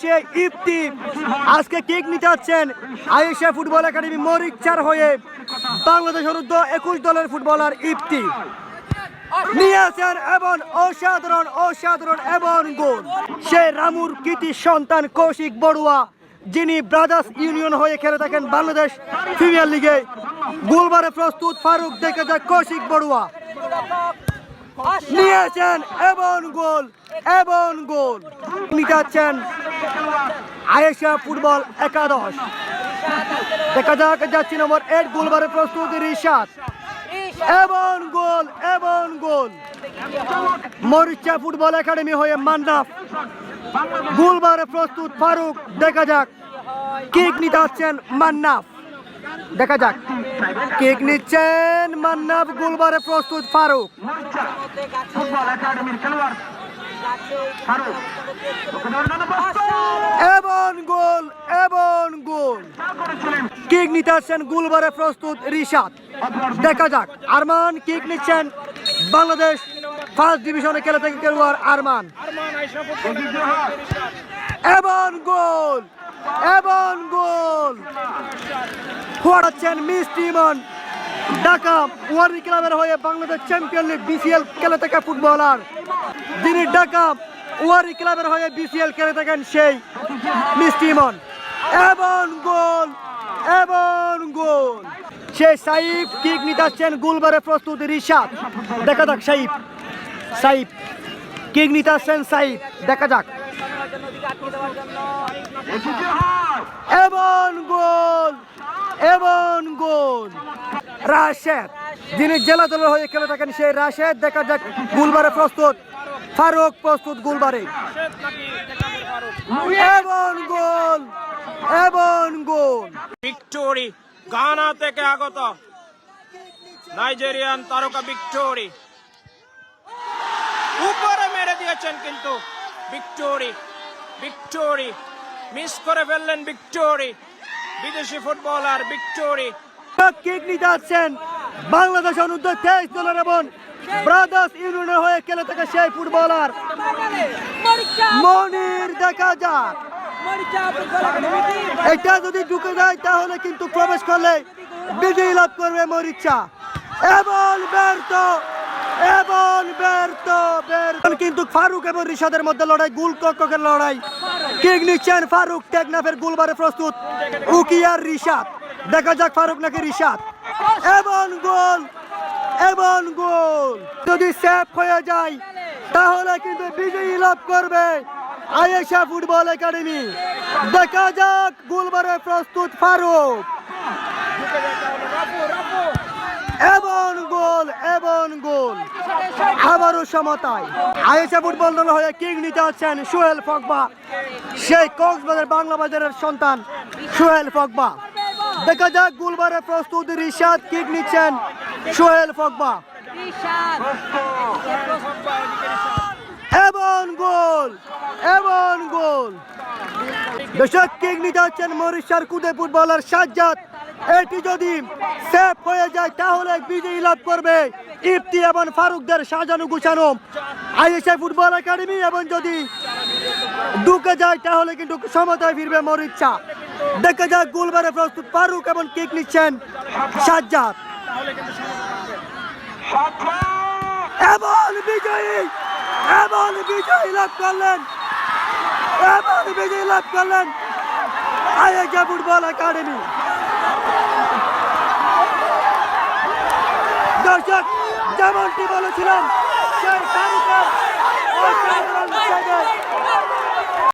সে ইফতি। আজকে কেক নিতে যাচ্ছেন আয়েশা ফুটবল একাডেমি মরিচার হয়ে বাংলাদেশ অনূর্ধ্ব একুশ দলের ফুটবলার ইফতি। নিয়ে আসেন এবং অসাধারণ অসাধারণ এবং গোল। সে রামুর কৃতি সন্তান কৌশিক বড়ুয়া, যিনি ব্রাদার্স ইউনিয়ন হয়ে খেলে থাকেন বাংলাদেশ প্রিমিয়ার লিগে। গোলবারে প্রস্তুত ফারুক দেখে যায় কৌশিক বড়ুয়া। নিয়েছেন এবং গোল এবং গোল। নিতে যাচ্ছেন আয়েশা ফুটবল একাদশ। দেখা যাক যাচ্ছি নম্বর এইট গোলবারে প্রস্তুত রিশাদ। এবং গোল এবং গোল। মরিচা ফুটবল একাডেমি হয়ে মান্নাফ। গোলবারে প্রস্তুত ফারুক, দেখা যাক। কিক নিতে আসছেন মান্নাফ। দেখা যাক। কিক নিচ্ছেন মান্নাব, গুলবারে প্রস্তুত ফারুক। এবং গোল এবং গোল। কিক নিতে আসছেন গোলবারে প্রস্তুত রিশাদ। দেখা যাক, আরমান কিক নিচ্ছেন বাংলাদেশ ফার্স্ট ডিভিশনে খেলে থেকে খেলোয়াড় আরমান। এবং গোল। এবং গোল। ফোয়াচ্ছেন মিষ্টি ইমন, ঢাকা ওয়ারি ক্লাবের হয়ে বাংলাদেশ চ্যাম্পিয়ন লিগ বিসিএল খেলে থাকা ফুটবলার। যিনি ঢাকা ওয়ারি ক্লাবের হয়ে বিসিএল খেলে থাকেন সেই মিষ্টি ইমন। এবং গোল এবং গোল। সেই সাইফ কিক নিতে আসছেন গোলবারে প্রস্তুত রিশাদ। দেখা যাক সাইফ সাইফ কিক নিতে আসছেন সাইফ। দেখা যাক। এবং গোল এবং গোল। রাশেদ যিনি জেলা দলের হয়ে খেলে থাকেন সেই রাশেদ দেখা যাক গুলবারে প্রস্তুত। ফারুক প্রস্তুত গুলবারে। এবং গোল এবং গোল। ভিক্টোরি গানা থেকে আগত। নাইজেরিয়ান তারকা ভিক্টোরি। উপরে মেরে দিয়েছেন কিন্তু ভিক্টোরি। ভিক্টোরি মিস করে ফেললেন ভিক্টোরি বিদেশি ফুটবলার ভিক্টোরি কিক নিতে আসছেন বাংলাদেশ অনূর্ধ্ব তেইশ দলের এবং ব্রাদার্স ইউনিয়নের হয়ে খেলে থাকে সেই ফুটবলার মনির দেখা যাক। এটা যদি ঢুকে যায় তাহলে কিন্তু প্রবেশ করলে বিজয়ী লাভ করবে মরিচা। এবং ব্যর্থ এবং ব্যর্থ। ব্যর্থ কিন্তু ফারুক এবং রিশাদের মধ্যে লড়াই, গুল কক্ষকের লড়াই। কিক নিচ্ছেন ফারুক, টেকনাফের গুলবারে প্রস্তুত। উকিয়ার রিশাদ। দেখা যাক ফারুক নাকি রিশাদ। এবং গোল এবং গোল। যদি সেভ হয়ে যায়, তাহলে কিন্তু বিজয়ী লাভ করবে আয়েশা ফুটবল একাডেমি। দেখা যাক গুলবারে প্রস্তুত ফারুক। এবং আবারও সমতায়। আয়েশা ফুটবল দল হয়ে কিং নিতে আছেন সোহেল ফকবা সেই কক্সবাজার বাংলা বাজারের সন্তান সোহেল ফকবা দেখা যাক গুলবারে প্রস্তুত, রিশাদ কিক নিচ্ছেন সোহেল ফকবা এবং গোল এবং গোল। দর্শক, কিক নিতে হচ্ছেন মরিশার কুদে ফুটবলার সাজ্জাদ। এটি যদি সেফ হয়ে যায়, তাহলে বিজয়ী লাভ করবে ইফতি এবং ফারুকদের সাজানো গুছানো। আইএসআই ফুটবল একাডেমি এবং যদি ঢুকে যায়, তাহলে কিন্তু সমতায় ফিরবে মরিচ্ছা দেখে যাক, গোলবারে প্রস্তুত ফারুক এবং কিক নিচ্ছেন সাজ্জাদ। এবং বিজয়ী এবং বিজয়ী লাভ করলেন, এবং বিজয়ী লাভ করলেন আইএসআই ফুটবল একাডেমি। দর্শক যেমনটি বলেছিলাম সেই